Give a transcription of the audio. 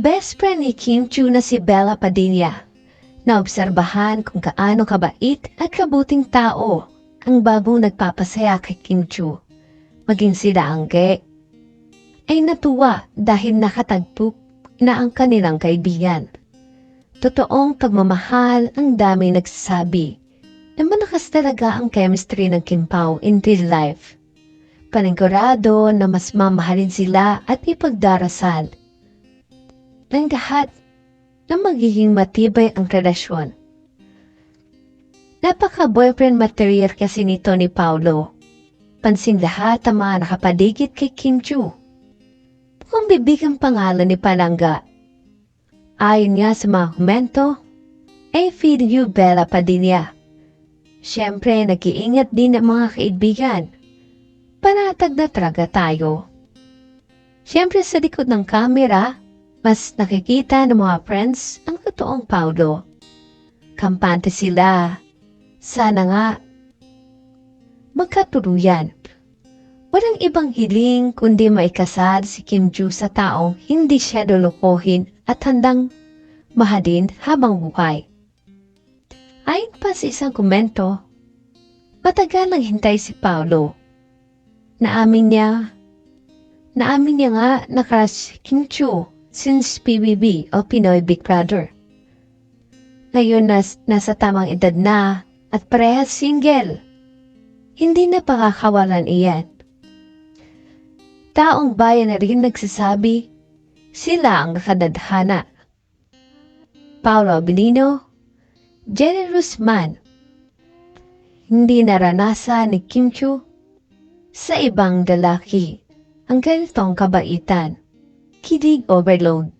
Best friend ni Kim Chu na si Bella Padilla. Naobserbahan kung kaano kabait at kabuting tao ang bagong nagpapasaya kay Kim Chu. Maging sila Angge ay natuwa dahil nakatagpo na ang kanilang kaibigan. Totoong pagmamahal ang dami nagsasabi na malakas talaga ang chemistry ng Kim Pao in real life. Panigurado na mas mamahalin sila at ipagdarasal ng lahat na magiging matibay ang relasyon. Napaka-boyfriend material kasi nito ni Paulo. Pansin lahat ang mga nakapaligid kay Kim Chu. Mukhang bibig ang pangalan ni Palangga. Ayon niya sa mga komento, I feel you Bella Padilla. Siyempre, nag-iingat din ang mga kaibigan. Panatag na talaga tayo. Siyempre sa likod ng camera, mas nakikita ng mga friends ang totoong Paulo. Kampante sila. Sana nga magkatuluyan. Walang ibang hiling kundi maikasal si Kim Ju sa taong hindi siya lulukohin at handang mahalin habang buhay. Ayon pa sa isang komento, matagal nang hintay si Paulo. Naamin niya, naamin niya nga na crush si Kim Chu since PBB o Pinoy Big Brother. Ngayon nas, nasa tamang edad na at parehas single. Hindi na pakakawalan iyan. Taong bayan na rin nagsasabi, sila ang nakadadhana. Paolo Abilino, generous man. Hindi naranasan ni Kim Chu sa ibang lalaki ang ganitong kabaitan. kidig overload.